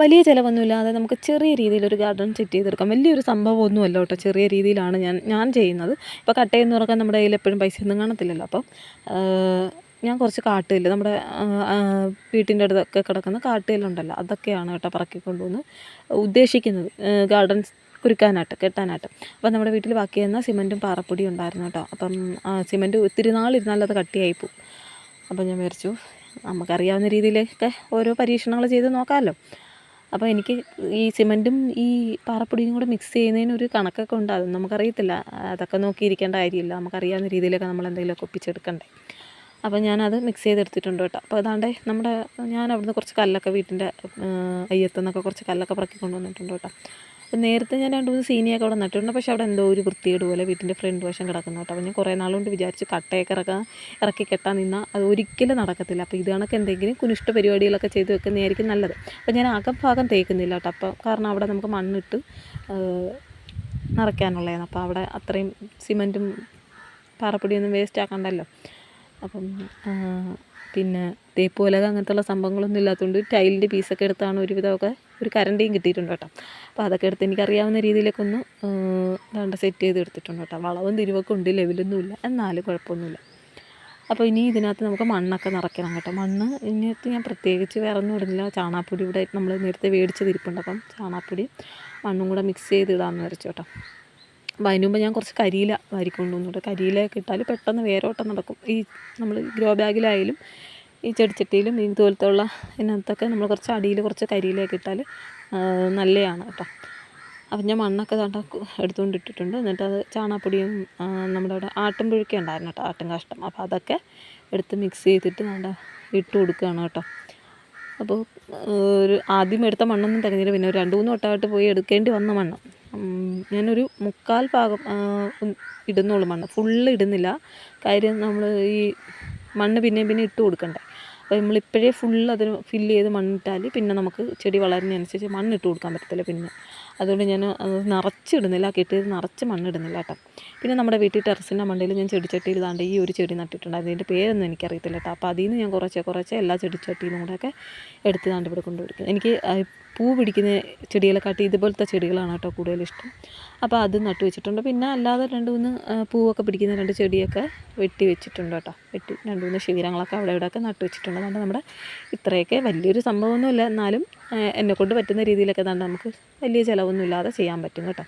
വലിയ ചിലവൊന്നുമില്ലാതെ നമുക്ക് ചെറിയ രീതിയിലൊരു ഗാർഡൻ സെറ്റ് ചെയ്തെടുക്കാം. വലിയൊരു സംഭവമൊന്നുമല്ല കേട്ടോ. ചെറിയ രീതിയിലാണ് ഞാൻ ഞാൻ ചെയ്യുന്നത്. ഇപ്പോൾ കട്ടയെന്ന് തുറക്കാൻ നമ്മുടെ കയ്യിൽ എപ്പോഴും പൈസ ഒന്നും കാണത്തില്ലല്ലോ. അപ്പം ഞാൻ കുറച്ച് കാട്ടുകല്ല് നമ്മുടെ വീട്ടിന്റെ അടുത്തൊക്കെ കിടക്കുന്ന കാട്ടുകല്ലുണ്ടല്ലോ. അതൊക്കെയാണ് കേട്ടോ പറക്കി കൊണ്ടുവന്ന് ഉദ്ദേശിക്കുന്നത്. ഗാർഡൻ കുരുക്കാനായിട്ട് കെട്ടാനായിട്ട്. അപ്പം നമ്മുടെ വീട്ടിൽ ബാക്കി ചെയ്യുന്ന സിമന്റും പാറപ്പൊടിയും ഉണ്ടായിരുന്നു കേട്ടോ. അപ്പം സിമന്റ് ഒത്തിരി നാളിരുന്നാൽ അത് കട്ടിയായി പോവും. അപ്പം ഞാൻ വിചാരിച്ചു നമുക്കറിയാവുന്ന രീതിയിലൊക്കെ ഓരോ പരീക്ഷണങ്ങൾ ചെയ്ത് നോക്കാമല്ലോ. അപ്പോൾ എനിക്ക് ഈ സിമന്റും ഈ പാറപ്പൊടിയും കൂടെ മിക്സ് ചെയ്യുന്നതിന് ഒരു കണക്കൊക്കെ ഉണ്ട്. അതൊന്നും നമുക്കറിയത്തില്ല. അതൊക്കെ നോക്കിയിരിക്കേണ്ട കാര്യമില്ല. നമുക്കറിയാവുന്ന രീതിയിലൊക്കെ നമ്മൾ എന്തെങ്കിലുമൊക്കെ ഒപ്പിച്ചെടുക്കണ്ടേ. അപ്പോൾ ഞാനത് മിക്സ് ചെയ്തെടുത്തിട്ടുണ്ട് കേട്ടോ. അപ്പോൾ അതാണ്ട് നമ്മുടെ ഞാൻ അവിടുന്ന് കുറച്ച് കല്ലൊക്കെ വീട്ടിന്റെ അയ്യത്തുനിന്നൊക്കെ കുറച്ച് കല്ലൊക്കെ പറക്കി കൊണ്ടുവന്നിട്ടുണ്ട് കേട്ടോ. നേരത്തെ ഞാൻ രണ്ട് മൂന്ന് സീനിയൊക്കെ അവിടെ നട്ടിട്ടുണ്ട്. പക്ഷേ അവിടെ എന്തോ ഒരു വൃത്തികേട് പോലെ വീട്ടിന്റെ ഫ്രണ്ട് വശം കിടക്കുന്നു കേട്ടോ. അപ്പോൾ ഞാൻ കുറേ നാളുകൊണ്ട് വിചാരിച്ച് കട്ടയൊക്കെ ഇറക്കാൻ ഇറക്കി കെട്ടാൻ നിന്നാൽ അത് ഒരിക്കലും നടക്കത്തില്ല. അപ്പോൾ ഇത് എന്തെങ്കിലും കുനിഷ്ട പരിപാടികളൊക്കെ ചെയ്ത് വെക്കുന്നതായിരിക്കും നല്ലത്. അപ്പോൾ ഞാൻ അകഭാഗം തേക്കുന്നില്ല കേട്ടോ. അപ്പോൾ കാരണം അവിടെ നമുക്ക് മണ്ണിട്ട് നിറയ്ക്കാനുള്ളതാണ്. അപ്പോൾ അവിടെ അത്രയും സിമന്റും പാറപ്പൊടിയൊന്നും വേസ്റ്റ് ആക്കണ്ടല്ലോ. അപ്പം പിന്നെ തേപ്പ് പലക അങ്ങനത്തുള്ള സംഭവങ്ങളൊന്നും ഇല്ലാത്തതുകൊണ്ട് ടൈലിന്റെ പീസൊക്കെ എടുത്താണ് ഒരുവിധമൊക്കെ ഒരു കരണ്ടിയും കിട്ടിയിട്ടുണ്ട് കേട്ടോ. അപ്പോൾ അതൊക്കെ എടുത്ത് എനിക്കറിയാവുന്ന രീതിയിലൊക്കെ ഒന്ന് ദാണ്ട് സെറ്റ് ചെയ്ത് എടുത്തിട്ടുണ്ട് കേട്ടോ. വളവും തിരിവൊക്കെ ഉണ്ട് ലെവലൊന്നുമില്ല എന്നാലും കുഴപ്പമൊന്നുമില്ല. അപ്പോൾ ഇനി ഇതിനകത്ത് നമുക്ക് മണ്ണൊക്കെ നിറയ്ക്കണം കേട്ടോ. മണ്ണ് ഇതിനകത്ത് ഞാൻ പ്രത്യേകിച്ച് വേറെ ഒന്നും ഇടുന്നില്ല. ചാണാപ്പൊടി ഇവിടെ നമ്മൾ നേരത്തെ മേടിച്ചത് ഇരിപ്പുണ്ട് അപ്പം ചാണാപ്പൊടി മണ്ണും കൂടെ മിക്സ് ചെയ്ത് ഇടാമെന്ന് വരച്ചു കേട്ടോ. അപ്പോൾ അതിന് മുമ്പ് ഞാൻ കുറച്ച് കരിയില വാരിക്കൊണ്ട് വന്നിട്ട് കരിയിലയൊക്കെ ഇട്ടാൽ പെട്ടെന്ന് വേരോട്ടം നടക്കും. ഈ നമ്മൾ ഗ്രോ ബാഗിലായാലും ഈ ചെടിച്ചട്ടിയിലും ഈ തോലത്തുള്ള ഇതിനകത്തൊക്കെ നമ്മൾ കുറച്ച് അടിയിൽ കുറച്ച് കരിയിലയൊക്കെ ഇട്ടാൽ നല്ലതാണ് കേട്ടോ. അപ്പം ഞാൻ മണ്ണൊക്കെ തണ്ട എടുത്തുകൊണ്ട് ഇട്ടിട്ടുണ്ട് എന്നിട്ട് അത് ചാണകപ്പൊടിയും നമ്മുടെ അവിടെ ആട്ടും പുഴുക്ക ഉണ്ടായിരുന്നു കേട്ടോ ആട്ടും കാഷ്ടം. അപ്പോൾ അതൊക്കെ എടുത്ത് മിക്സ് ചെയ്തിട്ട് താണ്ട ഇട്ട് കൊടുക്കുകയാണ് കേട്ടോ. അപ്പോൾ ഒരു ആദ്യം എടുത്ത മണ്ണൊന്നും തികഞ്ഞില്ല. പിന്നെ ഒരു രണ്ട് മൂന്ന് വട്ടമായിട്ട് പോയി എടുക്കേണ്ടി വന്ന മണ്ണ്. ഞാനൊരു മുക്കാൽ ഭാഗം ഇടുന്നുള്ളൂ മണ്ണ്. ഫുള്ള് ഇടുന്നില്ല. കാര്യം നമ്മൾ ഈ മണ്ണ് പിന്നെയും പിന്നെ ഇട്ട് കൊടുക്കണ്ടേ. അപ്പോൾ നമ്മളിപ്പോഴേ ഫുള്ള് അതിന് ഫില്ല് ചെയ്ത് മണ്ണിട്ടാൽ പിന്നെ നമുക്ക് ചെടി വളരുന്നതനുസരിച്ച് മണ്ണിട്ട് കൊടുക്കാൻ പറ്റത്തില്ല പിന്നെ. അതുകൊണ്ട് ഞാൻ അത് നിറച്ചിടുന്നില്ല കെട്ടിയത് നിറച്ച് മണ്ണിടുന്നില്ല കേട്ടോ. പിന്നെ നമ്മുടെ വീട്ടിൽ ടെറസിന്റെ മണ്ടയിൽ ഞാൻ ചെടിച്ചട്ടിയിൽ താണ്ട് ഈ ഒരു ചെടി നട്ടിട്ടുണ്ട്. അതിന്റെ പേരൊന്നും എനിക്കറിയത്തില്ല കേട്ടോ. അപ്പോൾ അതിൽ നിന്ന് ഞാൻ കുറച്ചേ കുറച്ചേ എല്ലാ ചെടിച്ചട്ടിയിലും കൂടെയൊക്കെ എടുത്ത് താണ്ട് ഇവിടെ കൊണ്ടുപിടിക്കും എനിക്ക് പൂ പിടിക്കുന്ന ചെടികളെക്കാട്ടി ഇതുപോലത്തെ ചെടികളാണ് കേട്ടോ കൂടുതലിഷ്ടം. അപ്പോൾ അത് നട്ടു വെച്ചിട്ടുണ്ട്. പിന്നെ അല്ലാതെ രണ്ട് മൂന്ന് പൂവൊക്കെ പിടിക്കുന്ന രണ്ട് ചെടിയൊക്കെ വെട്ടി വെച്ചിട്ടുണ്ട് കേട്ടോ. വെട്ടി രണ്ട് മൂന്ന് ശിഖരങ്ങളൊക്കെ അവിടെ ഇവിടെയൊക്കെ നട്ടു വെച്ചിട്ടുണ്ട്. അതുകൊണ്ട് നമ്മുടെ ഇത്രയൊക്കെ വലിയൊരു സംഭവമൊന്നുമില്ല. എന്നാലും എന്നെക്കൊണ്ട് പറ്റുന്ന രീതിയിലൊക്കെ തന്നെ നമുക്ക് വലിയ ചിലവൊന്നും ഇല്ലാതെ ചെയ്യാൻ പറ്റും കേട്ടോ.